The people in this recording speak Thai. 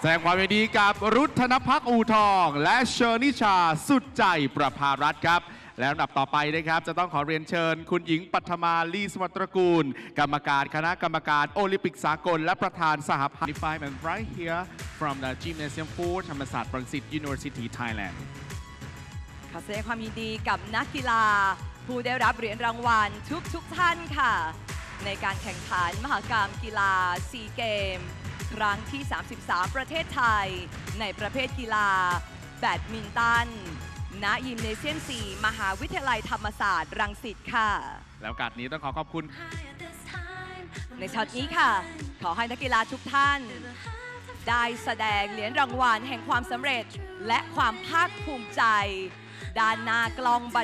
แสดงความยินดีกับรุทธนพักอูทอง และเชอร์นิชาสุดใจประภารัตน์ครับ และลำดับต่อไปนะครับ จะต้องขอเรียนเชิญ คุณหญิงปัทมาลีสวัตรกูล กรรมการคณะกรรมการโอลิมปิกสากล และประธานสหพันธ์ Five and right here from the Gymnasium 4ธรรมศาสตร์รังสิต University Thailand ขอแสดงความยินดีกับนักกีฬา ผู้ได้รับเหรียญรางวัลทุกทุกๆท่านค่ะ ในการแข่งขันมหกรรมกีฬาซีเกม ครั้งที่ 33 ประเทศไทย ในประเภทกีฬา แบดมินตัน ณ ยิมเนเซียม 4 มหาวิทยาลัยธรรมศาสตร์รังสิตค่ะ แล้วโอกาสนี้ต้องขอขอบคุณ ในช็อตนี้ค่ะ ขอให้นักกีฬาทุกท่าน ได้แสดงเหรียญรางวัลแห่งความสำเร็จและความภาคภูมิใจ ด้านหน้ากล้องบัน